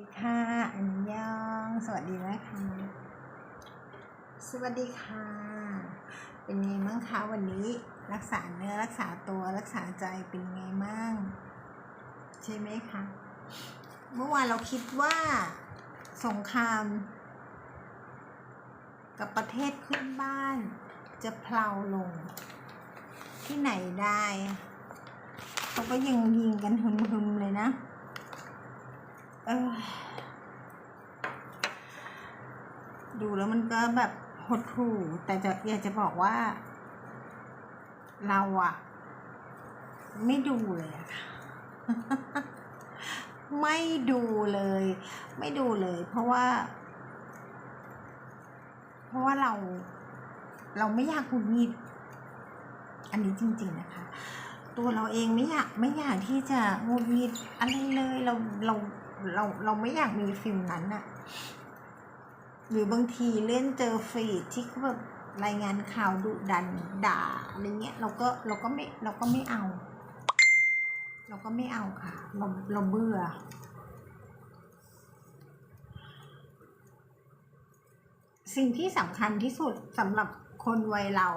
สวัสดีค่ะ อันยอง สวัสดีนะคะ สวัสดีค่ะ เป็นไงบ้างคะวันนี้ รักษาเนื้อรักษาตัวรักษาใจเป็นไงบ้าง ใช่ไหมคะ เมื่อวานเราคิดว่าสงคราม กับประเทศเพื่อนบ้าน จะเพลาลง ที่ไหนได้ เขาก็ยังยิงกันหึมๆเลยนะ ดูแล้วมันก็แบบหดหู่แต่จะอยากจะบอกว่า เราอะไม่ดูเลยอะค่ะไม่ดูเลย ไม่ดูเลย เพราะว่า เพราะว่าเรา เราไม่อยากหงุดหงิดอันนี้จริง ๆนะคะ ตัวเราเองไม่อยากไม่อยากที่จะหงุดหงิดอะไรเลย เราเรา เราเราไม่อยากมีฟิลนั้นอะหรือบางทีเล่นเจอฟีดที่เขาแบบรายงานข่าวดุดันด่าอะไรเงี้ย เราก็เราก็ไม่เราก็ไม่เอา เราก็ไม่เอาค่ะ เราเราเบื่อ สิ่งที่สำคัญที่สุดสำหรับคนวัยเรา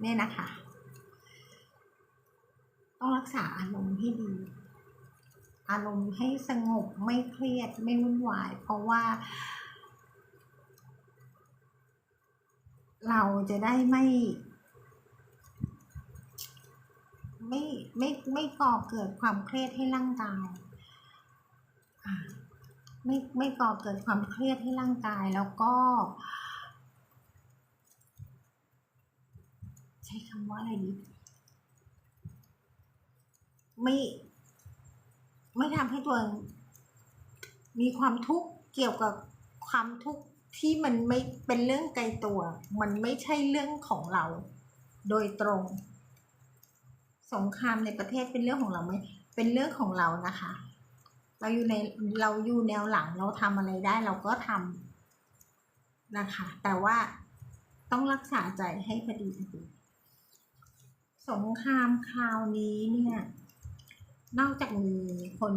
เนี่ยนะคะ ต้องรักษาอารมณ์ให้ดี อารมณ์ให้สงบไม่เครียดไม่วุ่นวาย เพราะว่า เราจะได้ไม่ ไม่ไม่ไม่ก่อเกิดความเครียดให้ร่างกายไม่ไม่ก่อเกิดความเครียดให้ร่างกายแล้วก็ ใช้คำว่าอะไรดีไม่ ไม่ทำให้ตัวมีความทุกข์เกี่ยวกับความทุกข์ที่มันไม่เป็นเรื่องไกลตัว มันไม่ใช่เรื่องของเรา โดยตรง สงครามในประเทศเป็นเรื่องของเราไหมเป็นเรื่องของเรานะคะ เราอยู่ในเราอยู่แนวหลังเราทำอะไรได้เราก็ทำนะคะ แต่ว่าต้องรักษาใจให้พอดีพอดีสงครามคราวนี้เนี่ย นอกจากมีคน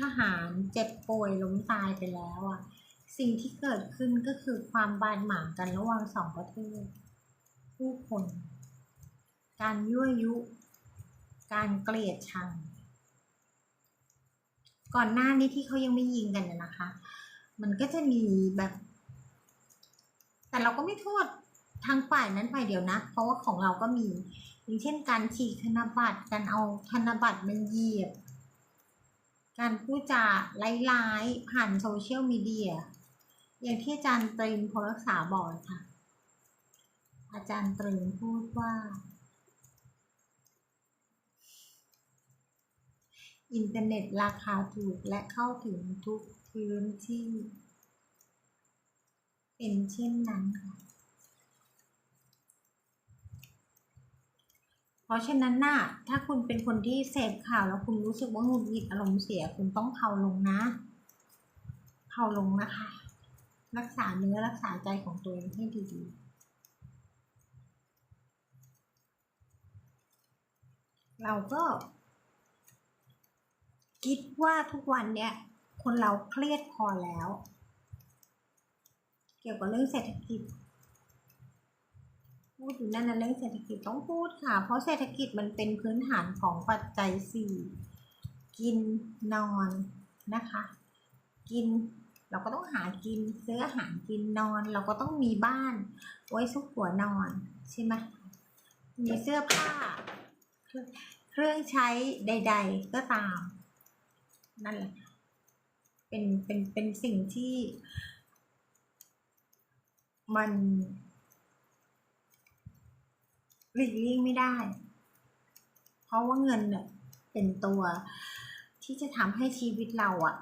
ทหารเจ็บป่วยล้มตายไปแล้วอะ สิ่งที่เกิดขึ้นก็คือความบาดหมางกันระหว่างสองประเทศ ผู้คน การยั่วยุ การเกลียดชัง ก่อนหน้านี้ที่เขายังไม่ยิงกันน่ะนะคะ มันก็จะมีแบบ แต่เราก็ไม่โทษทางฝ่ายนั้นฝ่ายเดียวนะ เพราะว่าของเราก็มี อย่างเช่นการฉีกธนบัตรการเอาธนบัตรมันเหยียบ การพูดจาร้ายๆผ่านโซเชียลมีเดีย อย่างที่อาจารย์ตรีมพลรักษาบอกค่ะ อาจารย์ตรีมพูดว่า อินเทอร์เน็ตราคาถูกและเข้าถึงทุกพื้นที่ เป็นเช่นนั้นค่ะ เพราะฉะนั้นน่ะถ้าคุณเป็นคนที่เสพข่าวแล้วคุณรู้สึกว่าหงุดหงิดอารมณ์เสียคุณต้องเผาลงนะเผาลงนะคะ รักษาเนื้อรักษาใจของตัวเองให้ดีๆ เราก็ คิดว่าทุกวันเนี่ย คนเราเครียดพอแล้ว เกี่ยวกับเรื่องเศรษฐกิจ พูดอยู่นั่นนะเรื่องเศรษฐกิจต้องพูดค่ะ เพราะเศรษฐกิจมันเป็นพื้นฐานของปัจจัยสี่กินนอนนะคะ กินเราก็ต้องหากินซื้ออาหารกินนอน เราก็ต้องมีบ้าน ไว้ซุกหัวนอน ใช่ไหมมีเสื้อผ้า เครื่องใช้ใด ๆ ก็ตาม นั่นแหละ เป็นเป็นเป็นสิ่งที่ มัน หลีกเลี่ยงไม่ได้ เพราะว่าเงินเนี่ยเป็นตัวที่จะทำให้ชีวิตเราอะ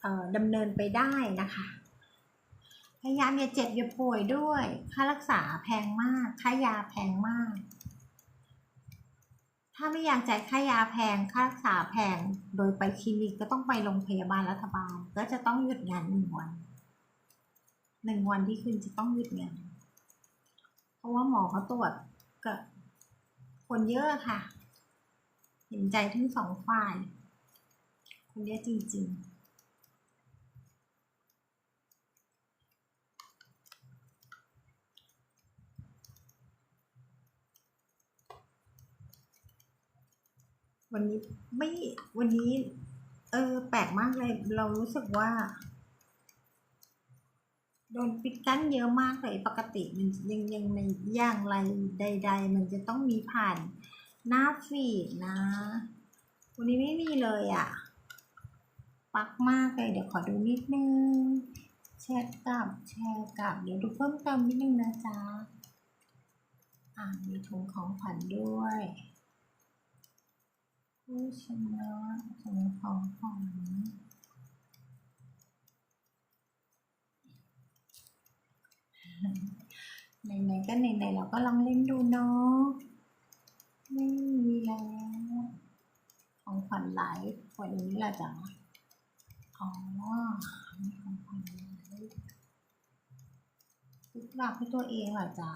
เอ่อดำเนินไปได้นะคะ พยายามอย่าเจ็บอย่าป่วยด้วย ค่ารักษาแพงมาก ค่ายาแพงมาก ถ้าไม่อยากจ่ายค่ายาแพง ค่ารักษาแพง โดยไปคลินิกก็ต้องไปโรงพยาบาลรัฐบาล ก็จะต้องหยุดงานหนึ่งวันหนึ่งวันที่คุณจะต้องหยุดงาน เพราะว่าหมอเขาตรวจ กิดคนเยอะค่ะ เห็นใจทั้งสองฝ่าย คนเยอะจริง ๆวันนี้ไม่ วันนี้ เออ แปลกมากเลย เรารู้สึกว่า โดนปิดกั้นเยอะมากเลยปกติมันยังยังในอย่างไรใด ๆ มันจะต้องมีผ่านหน้าฟีดนะ วันนี้ไม่มีเลยอะ่ะ ปักมากเลยเดี๋ยวขอดูนิดนึง แชร์กับแชร์กับ เดี๋ยวดูเพิ่มเติมนิดนึงนะจ๊ะ อ่ามีถุงของขวัญด้วยผู้ชนะถุงของขวัญ ไหนๆก็ไหนๆเราก็ลองเล่นดูเนาะไม่มีแล้วของขวัญหลายกว่านี้ละจ๊ะอ๋อมีของขวัญหลายซื้อกลับให้ตัวเองเหรอจ๊ะ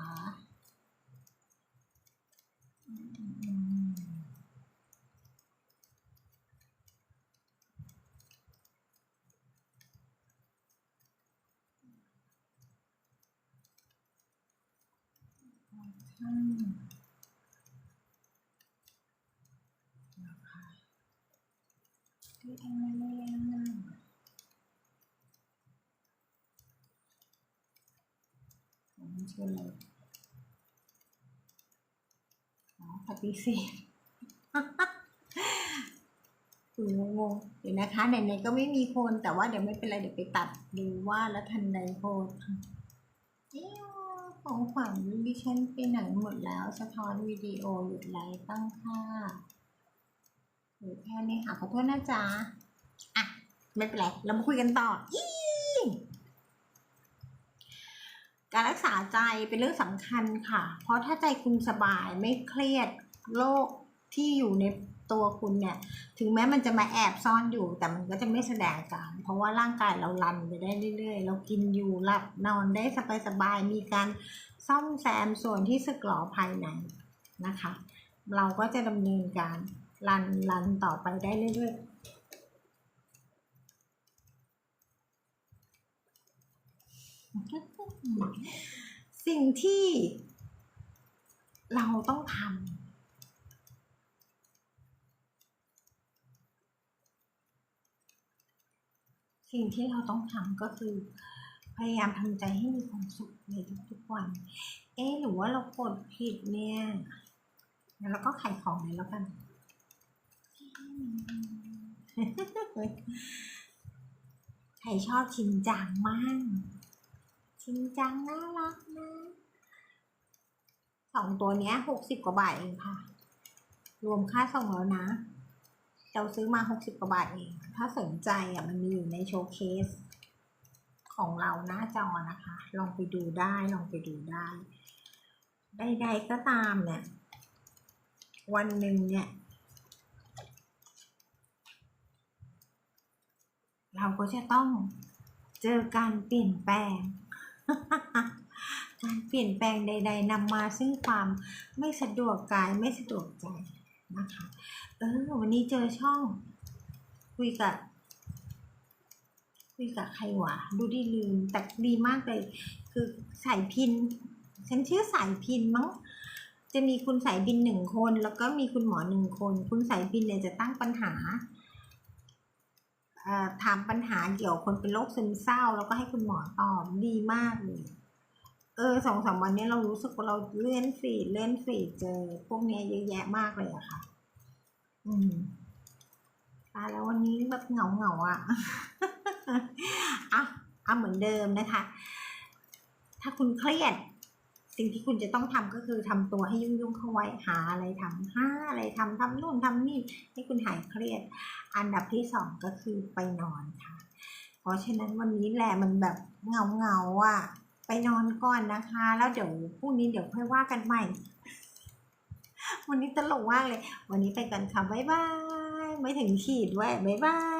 อืมอืมอืมอืม นะคะที่อะไรอะผมเชื่อเลยอ๋อปฏิเสธคุยงงๆเดี๋ยวนะคะไหนๆก็ไม่มีโคนแต่ว่าเดี๋ยวไม่เป็นไรเดี๋ยวไปตัดดูว่าแล้วทันใดโคน ของขวัญดิฉันไปไหนหมดแล้ว สะท้อนวิดีโอหยุดไลฟ์ตั้งค่าหรือแค่นี้ค่ะขอโทษนะจ๊ะอะไม่เป็นไรเรามาคุยกันต่ออีการรักษาใจเป็นเรื่องสำคัญค่ะ เพราะถ้าใจคุณสบายไม่เครียดโรคที่อยู่ใน ตัวคุณเนี่ย ถึงแม้มันจะมาแอบซ่อนอยู่ แต่มันก็จะไม่แสดงอาการ เพราะว่าร่างกายเรารันไปได้เรื่อยๆ เรากินอยู่หลับนอนได้สบายๆ มีการซ่อมแซมส่วนที่สึกหรอภายในนะคะ เราก็จะดำเนินการรันรันต่อไปได้เรื่อยๆสิ่งที่เราต้องทำ สิ่งที่เราต้องทำก็คือพยายามทำใจให้มีความสุขในทุกๆวัน เอ๊หรือว่าเรากดผิดเนี่ยงั้นเราก็ขายของเลยแล้วกัน ใครชอบชินจังมั่งชินจังน่ารักนะ สองตัวเนี้ยหกสิบกว่าบาทเองค่ะ รวมค่าส่งแล้วนะ เราซื้อมาหกสิบกว่าบาทเอง ถ้าสนใจอะมันมีอยู่ในโชว์เคส ของเราหน้าจอนะคะ ลองไปดูได้ลองไปดูได้ใดๆก็ตามเนี่ย วันหนึ่งเนี่ย เราก็จะต้องเจอการเปลี่ยนแปลง การเปลี่ยนแปลงใด ๆนำมาซึ่งความไม่สะดวกกายไม่สะดวกใจ นะคะเออวันนี้เจอช่อง คุยกับ คุยกับใครวะดูดีลืม แต่ดีมากเลย คือสายพิน ฉันชื่อสายพินมั้งจะมีคุณสายพินหนึ่งคน แล้วก็มีคุณหมอหนึ่งคน คุณสายพินเนี่ยจะตั้งปัญหาถามปัญหาเกี่ยวกับคนเป็นโรคซึมเศร้า แล้วก็ให้คุณหมอตอบดีมากเลย ออสองสามวันนี้เรารู้สึกว่าเราเลื่อนฟีดเลื่อนฟีดเจอ พวกเนี้ยเยอะแยะมากเลยอะค่ะ อืมตาแล้ววันนี้แบบเหงาเหงาอะอะเอาเหมือนเดิมนะคะ ถ้าคุณเครียด สิ่งที่คุณจะต้องทำก็คือทำตัวให้ยุ่งๆเข้าไว้หาอะไรทำหาอะไรทำทำนู่นทำนี่ให้คุณหายเครียด อันดับที่สองก็คือไปนอนค่ะ เพราะฉะนั้นวันนี้แหละมันแบบเหงาเงาอะ ไปนอนก่อนนะคะ แล้วเดี๋ยวพรุ่งนี้เดี๋ยวค่อยว่ากันใหม่ วันนี้ตลกมากเลย วันนี้ไปกันค่ะบ๊ายบาย ไม่ถึงขีดด้วยบ๊ายบาย